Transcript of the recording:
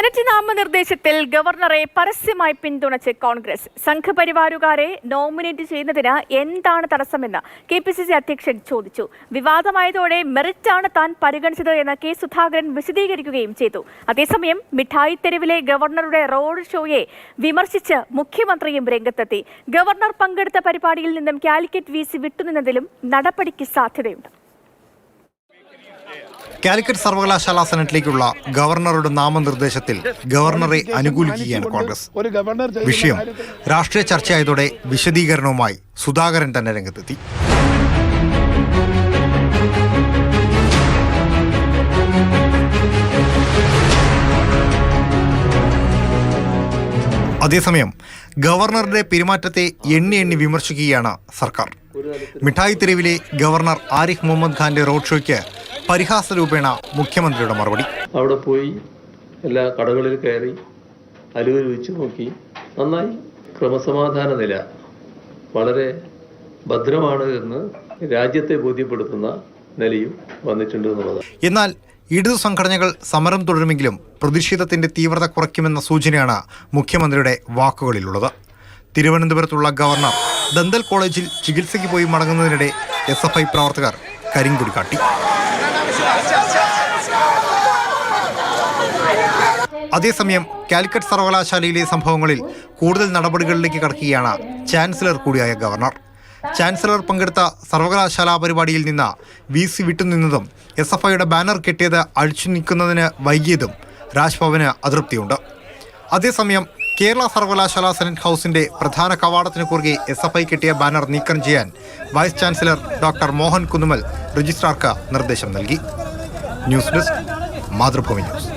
Senate നാമനിർദ്ദേശത്തിൽ ഗവർണറെ പരസ്യമായി പിന്തുണച്ച് കോൺഗ്രസ്. സംഘപരിവാരുകാരെ നോമിനേറ്റ് ചെയ്യുന്നതിന് എന്താണ് തടസ്സമെന്ന് കെ പി സി സി അധ്യക്ഷൻ ചോദിച്ചു. വിവാദമായതോടെ മെറിറ്റാണ് താൻ പരിഗണിച്ചത് എന്ന് കെ സുധാകരൻ വിശദീകരിക്കുകയും ചെയ്തു. അതേസമയം മിഠായി തെരുവിലെ ഗവർണറുടെ റോഡ് ഷോയെ വിമർശിച്ച് മുഖ്യമന്ത്രിയും രംഗത്തെത്തി. ഗവർണർ പങ്കെടുത്ത പരിപാടിയിൽ നിന്നും കാലിക്കറ്റ് വി സി വിട്ടുനിന്നതിലും നടപടിക്ക് സാധ്യതയുണ്ട്. കാലിക്കറ്റ് സർവകലാശാല സെനറ്റിലേക്കുള്ള ഗവർണറുടെ നാമനിർദ്ദേശത്തിൽ ഗവർണറെ അനുകൂലിക്കുകയാണ് കോൺഗ്രസ്. വിഷയം രാഷ്ട്രീയ ചർച്ചയായതോടെ വിശദീകരണവുമായി സുധാകരൻ തന്നെ രംഗത്തെത്തി. അതേസമയം ഗവർണറുടെ പെരുമാറ്റത്തെ എണ്ണി എണ്ണി വിമർശിക്കുകയാണ് സർക്കാർ. മിഠായി തെരുവിലെ ഗവർണർ ആരിഫ് മുഹമ്മദ് ഖാന്റെ റോഡ് ഷോയ്ക്ക് പരിഹാസ രൂപേണ മുഖ്യമന്ത്രിയുടെ മറുപടി. അവിടെ പോയി എല്ലാ കടകളിൽ കയറി അലുവ വെച്ച് നോക്കി. നന്നായി. ക്രമസമാധാന നില. വളരെ ഭദ്രമാണ് എന്ന് രാജ്യത്തെ ബോധ്യപ്പെടുത്തുന്ന നിലയും വന്നിട്ടുണ്ട് എന്നുള്ളതാണ്. എന്നാൽ ഇടതു സംഘടനകൾ സമരം തുടരുമെങ്കിലും പ്രതിഷേധത്തിന്റെ തീവ്രത കുറയ്ക്കുമെന്ന സൂചനയാണ് മുഖ്യമന്ത്രിയുടെ വാക്കുകളിലുള്ളത്. തിരുവനന്തപുരത്തുള്ള ഗവർണർ ദന്തൽ കോളേജിൽ ചികിത്സയ്ക്ക് പോയി മടങ്ങുന്നതിനിടെ എസ് എഫ് ഐ പ്രവർത്തകർ കരിങ്കൊടി കാട്ടി. അതേസമയം കാലിക്കറ്റ് സർവകലാശാലയിലെ സംഭവങ്ങളിൽ കൂടുതൽ നടപടികളിലേക്ക് കടക്കുകയാണ് ചാൻസലർ കൂടിയായ ഗവർണർ. ചാൻസലർ പങ്കെടുത്ത സർവകലാശാലാ പരിപാടിയിൽ നിന്ന് വി സി വിട്ടുനിന്നതും എസ് എഫ് ഐയുടെ ബാനർ കെട്ടിയത് അഴിച്ചു നീക്കുന്നതിന് വൈകിയതും രാജ്ഭവന് അതൃപ്തിയുണ്ട്. അതേസമയം കേരള സർവകലാശാല സെനറ്റ് ഹൗസിന്റെ പ്രധാന കവാടത്തിന് കുറുകെ എസ് എഫ് ഐ കെട്ടിയ ബാനർ നീക്കം ചെയ്യാൻ vice chancellor doctor Mohan Kunnummal രജിസ്ട്രാർക്ക് നിർദ്ദേശം നൽകി. News desk Mathrubhumi news.